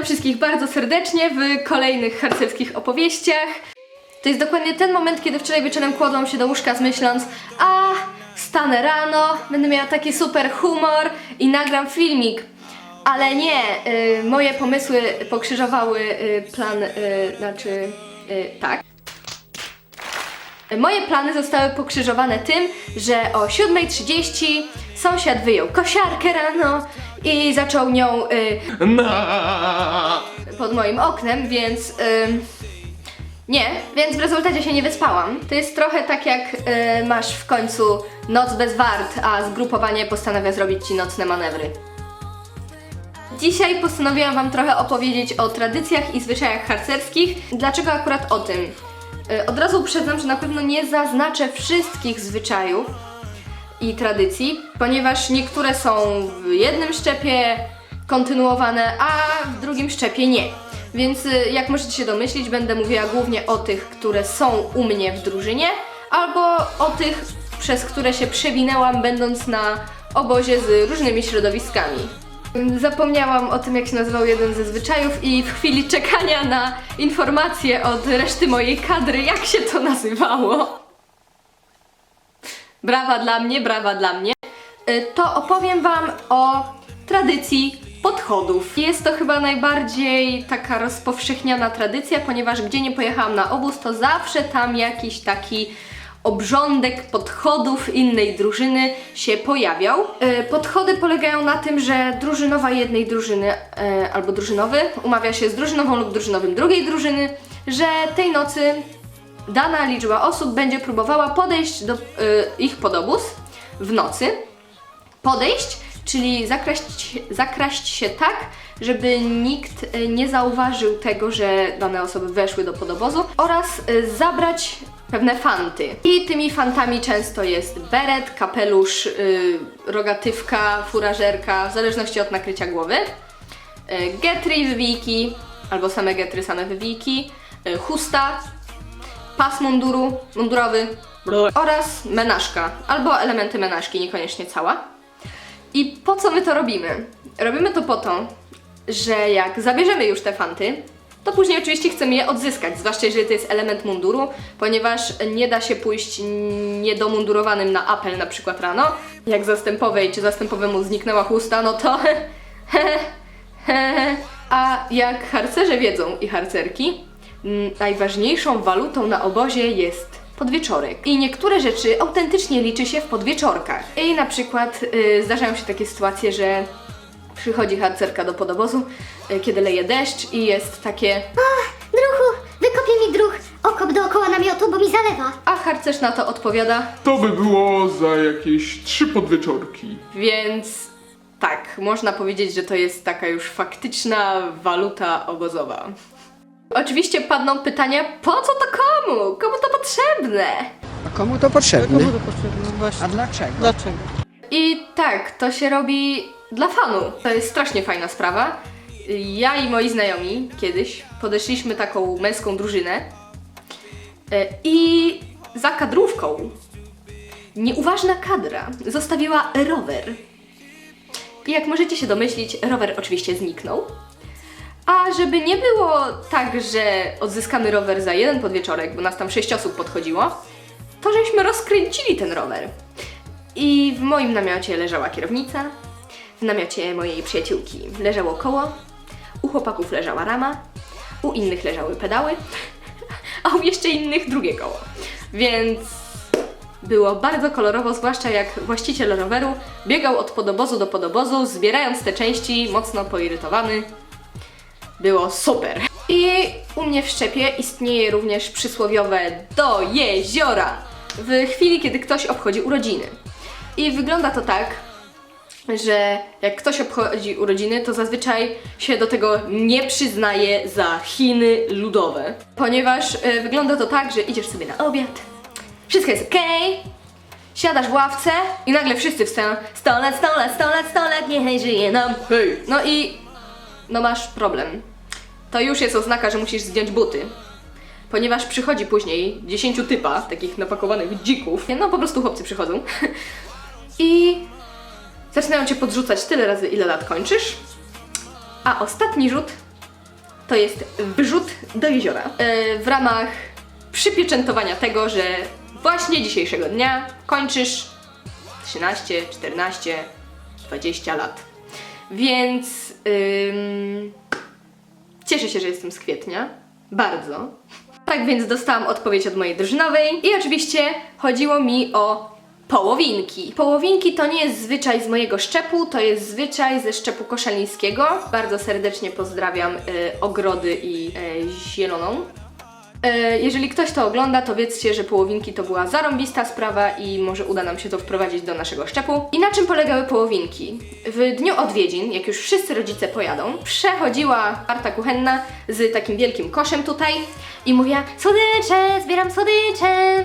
Witam wszystkich bardzo serdecznie w kolejnych harcerskich opowieściach. To jest dokładnie ten moment, kiedy wczoraj wieczorem kładłam się do łóżka z myśląc a stanę rano, będę miała taki super humor i nagram filmik. Ale nie, y, moje pomysły pokrzyżowały y, plan, y, znaczy y, tak. Moje plany zostały pokrzyżowane tym, że o 7.30 sąsiad wyjął kosiarkę rano i zaczął nią y, Na. pod moim oknem, więc ym, nie, więc w rezultacie się nie wyspałam. To jest trochę tak jak y, masz w końcu noc bez wart, a zgrupowanie postanawia zrobić ci nocne manewry. Dzisiaj postanowiłam Wam trochę opowiedzieć o tradycjach i zwyczajach harcerskich. Dlaczego akurat o tym? Y, Od razu uprzedzam, że na pewno nie zaznaczę wszystkich zwyczajów i tradycji, ponieważ niektóre są w jednym szczepie kontynuowane, a w drugim szczepie nie. Więc y, jak możecie się domyślić, będę mówiła głównie o tych, które są u mnie w drużynie, albo o tych, przez które się przewinęłam, będąc na obozie z różnymi środowiskami. Zapomniałam o tym, jak się nazywał jeden ze zwyczajów i w chwili czekania na informacje od reszty mojej kadry, jak się to nazywało. Brawa dla mnie, brawa dla mnie. Y, To opowiem Wam o tradycji podchodów. Jest to chyba najbardziej taka rozpowszechniana tradycja, ponieważ gdzie nie pojechałam na obóz, to zawsze tam jakiś taki obrządek podchodów innej drużyny się pojawiał. Y, Podchody polegają na tym, że drużynowa jednej drużyny e, albo drużynowy umawia się z drużynową lub drużynowym drugiej drużyny, że tej nocy dana liczba osób będzie próbowała podejść do y, ich pod obóz w nocy. Podejść, czyli zakraść, zakraść się tak, żeby nikt y, nie zauważył tego, że dane osoby weszły do podobozu oraz y, zabrać pewne fanty. I tymi fantami często jest beret, kapelusz, y, rogatywka, furażerka, w zależności od nakrycia głowy. Y, Getry wywijki, albo same getry, same wywijki, y, chusta, pas munduru, mundurowy oraz menażka, albo elementy menażki, niekoniecznie cała. I po co my to robimy? Robimy to po to, że jak zabierzemy już te fanty, to później oczywiście chcemy je odzyskać, zwłaszcza jeżeli to jest element munduru, ponieważ nie da się pójść niedomundurowanym na apel na przykład rano. Jak zastępowej czy zastępowemu zniknęła chusta, no to A jak harcerze wiedzą i harcerki, najważniejszą walutą na obozie jest podwieczorek. I niektóre rzeczy autentycznie liczy się w podwieczorkach. I na przykład y, zdarzają się takie sytuacje, że przychodzi harcerka do podobozu, y, kiedy leje deszcz i jest takie Druhu, wykopie mi druh, okop dookoła namiotu, bo mi zalewa. a harcerz na to odpowiada, To by było za jakieś trzy podwieczorki. więc tak, można powiedzieć, że to jest taka już faktyczna waluta obozowa. Oczywiście padną pytania, po co to komu? Komu to potrzebne? A komu to potrzebne? Komu to potrzebne? Właśnie. A dlaczego? Dlaczego? I tak, to się robi dla fanu. To jest strasznie fajna sprawa. Ja i moi znajomi kiedyś podeszliśmy taką męską drużynę e, i za kadrówką nieuważna kadra zostawiła rower. I jak możecie się domyślić, rower oczywiście zniknął. A żeby nie było tak, że odzyskamy rower za jeden podwieczorek, bo nas tam sześć osób podchodziło, to żeśmy rozkręcili ten rower. I w moim namiocie leżała kierownica, w namiocie mojej przyjaciółki leżało koło, u chłopaków leżała rama, u innych leżały pedały, a u jeszcze innych drugie koło. Więc było bardzo kolorowo, zwłaszcza jak właściciel roweru biegał od podobozu do podobozu, zbierając te części, mocno poirytowany. Było super. I u mnie w szczepie istnieje również przysłowiowe do jeziora w chwili, kiedy ktoś obchodzi urodziny. I wygląda to tak, że jak ktoś obchodzi urodziny, to zazwyczaj się do tego nie przyznaje za Chiny ludowe. Ponieważ y, wygląda to tak, że idziesz sobie na obiad, wszystko jest okej, siadasz w ławce i nagle wszyscy wstają 100 lat, 100 lat, 100 lat, 100 lat, niechaj żyje nam. Hej. No i no masz problem. To już jest oznaka, że musisz zdjąć buty. Ponieważ przychodzi później 10 typa, takich napakowanych dzików. No po prostu chłopcy przychodzą. I zaczynają cię podrzucać tyle razy, ile lat kończysz. A ostatni rzut to jest wyrzut do jeziora. E, w ramach przypieczętowania tego, że właśnie dzisiejszego dnia kończysz 13, 14, 20 lat. Więc ym, cieszę się, że jestem z kwietnia. Bardzo. Tak więc dostałam odpowiedź od mojej drużynowej i oczywiście chodziło mi o połowinki. Połowinki to nie jest zwyczaj z mojego szczepu, to jest zwyczaj ze szczepu koszalińskiego. Bardzo serdecznie pozdrawiam y, ogrody i y, zieloną. E, Jeżeli ktoś to ogląda, to wiedzcie, że połowinki to była zarąbista sprawa i może uda nam się to wprowadzić do naszego szczepu. I na czym polegały połowinki? W dniu odwiedzin, jak już wszyscy rodzice pojadą, przechodziła Marta Kuchenna z takim wielkim koszem tutaj i mówiła słodycze, zbieram słodycze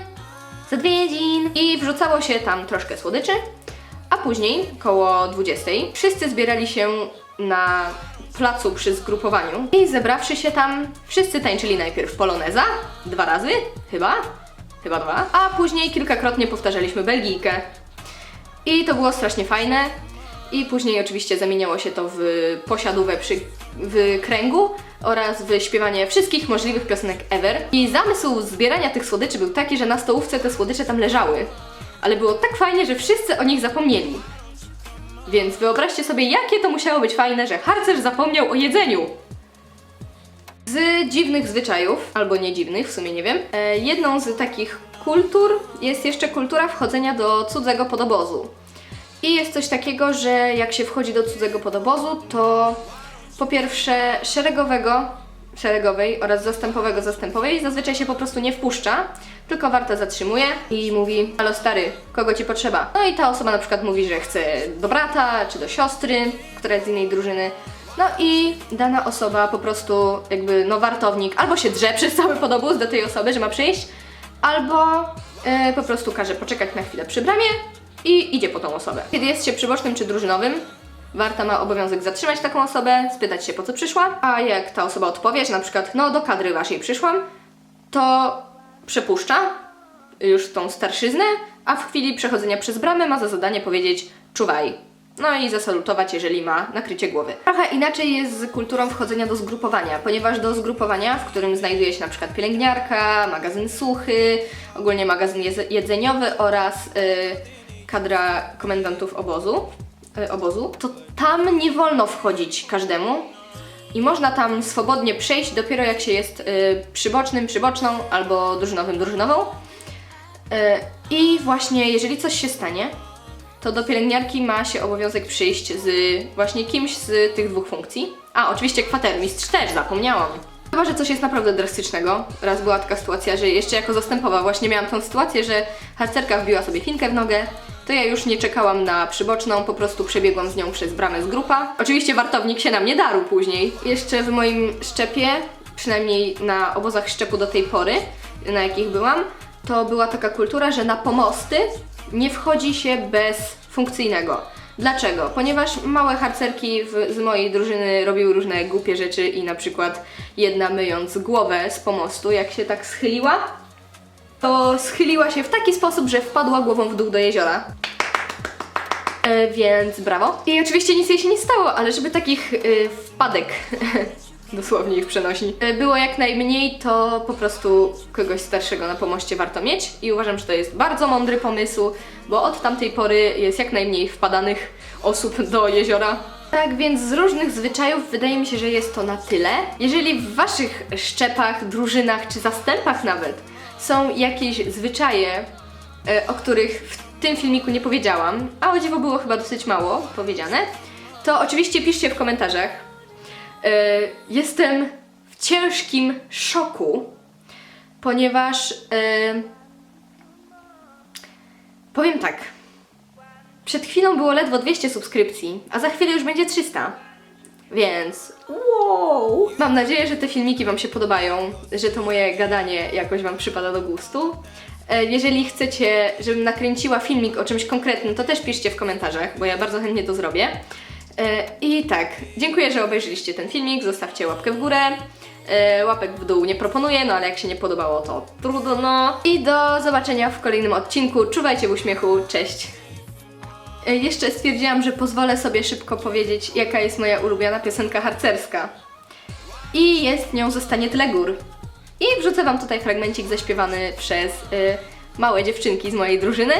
z odwiedzin. I wrzucało się tam troszkę słodyczy, a później, koło 20, wszyscy zbierali się na placu przy zgrupowaniu i zebrawszy się tam, wszyscy tańczyli najpierw poloneza, dwa razy, chyba, chyba dwa, a później kilkakrotnie powtarzaliśmy Belgijkę. I to było strasznie fajne. I później oczywiście zamieniało się to w posiadówę przy, w kręgu oraz w śpiewanie wszystkich możliwych piosenek ever. I zamysł zbierania tych słodyczy był taki, że na stołówce te słodycze tam leżały. Ale było tak fajnie, że wszyscy o nich zapomnieli. Więc wyobraźcie sobie, jakie to musiało być fajne, że harcerz zapomniał o jedzeniu. Z dziwnych zwyczajów, albo nie dziwnych, w sumie nie wiem, e, jedną z takich kultur jest jeszcze kultura wchodzenia do cudzego podobozu. I jest coś takiego, że jak się wchodzi do cudzego podobozu, to po pierwsze szeregowego, szeregowej oraz zastępowego zastępowej zazwyczaj się po prostu nie wpuszcza, tylko warta zatrzymuje i mówi halo stary, kogo ci potrzeba? No i ta osoba na przykład mówi, że chce do brata czy do siostry, która jest z innej drużyny. No i dana osoba po prostu jakby no wartownik albo się drze przez cały podobóz do tej osoby, że ma przyjść, albo e, po prostu każe poczekać na chwilę przy bramie i idzie po tą osobę. Kiedy jest się przybocznym czy drużynowym, Warta ma obowiązek zatrzymać taką osobę, spytać się po co przyszła, a jak ta osoba odpowie, że na przykład no do kadry waszej przyszłam, to przepuszcza już tą starszyznę, a w chwili przechodzenia przez bramę ma za zadanie powiedzieć czuwaj. No i zasalutować, jeżeli ma nakrycie głowy. Trochę inaczej jest z kulturą wchodzenia do zgrupowania, ponieważ do zgrupowania, w którym znajduje się na przykład pielęgniarka, magazyn suchy, ogólnie magazyn jedzeniowy oraz y, kadra komendantów obozu, y, obozu, to tam nie wolno wchodzić każdemu, i można tam swobodnie przejść dopiero jak się jest y, przybocznym, przyboczną albo drużynowym, drużynową. Y, I właśnie jeżeli coś się stanie, to do pielęgniarki ma się obowiązek przyjść z właśnie kimś z tych dwóch funkcji. A, oczywiście kwatermistrz też, zapomniałam. Chyba, że coś jest naprawdę drastycznego. Raz była taka sytuacja, że jeszcze jako zastępowa właśnie miałam tą sytuację, że harcerka wbiła sobie finkę w nogę, to ja już nie czekałam na przyboczną, po prostu przebiegłam z nią przez bramę z grupa. Oczywiście wartownik się na mnie darł później. Jeszcze w moim szczepie, przynajmniej na obozach szczepu do tej pory, na jakich byłam, to była taka kultura, że na pomosty nie wchodzi się bez funkcyjnego. Dlaczego? Ponieważ małe harcerki w, z mojej drużyny robiły różne głupie rzeczy i na przykład jedna myjąc głowę z pomostu, jak się tak schyliła, to schyliła się w taki sposób, że wpadła głową w dół do jeziora. E, więc brawo. I oczywiście nic jej się nie stało, ale żeby takich e, wpadek, dosłownie ich przenosi, e, było jak najmniej, to po prostu kogoś starszego na pomoście warto mieć i uważam, że to jest bardzo mądry pomysł, bo od tamtej pory jest jak najmniej wpadanych osób do jeziora. Tak więc z różnych zwyczajów wydaje mi się, że jest to na tyle. Jeżeli w waszych szczepach, drużynach czy zastępach nawet są jakieś zwyczaje, e, o których w tym filmiku nie powiedziałam, a o dziwo było chyba dosyć mało powiedziane, to oczywiście piszcie w komentarzach. E, Jestem w ciężkim szoku, ponieważ e, powiem tak. Przed chwilą było ledwo 200 subskrypcji, a za chwilę już będzie 300. Więc wow! Mam nadzieję, że te filmiki Wam się podobają, że to moje gadanie jakoś Wam przypada do gustu. E, Jeżeli chcecie, żebym nakręciła filmik o czymś konkretnym, to też piszcie w komentarzach, bo ja bardzo chętnie to zrobię. E, I tak, dziękuję, że obejrzeliście ten filmik, zostawcie łapkę w górę. E, Łapek w dół nie proponuję, no ale jak się nie podobało, to trudno. I do zobaczenia w kolejnym odcinku. Czuwajcie w uśmiechu, cześć! E, Jeszcze stwierdziłam, że pozwolę sobie szybko powiedzieć, jaka jest moja ulubiona piosenka harcerska. i jest nią zostanie tyle gór. I wrzucę Wam tutaj fragmencik zaśpiewany przez y, małe dziewczynki z mojej drużyny.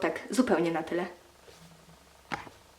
Tak zupełnie na tyle.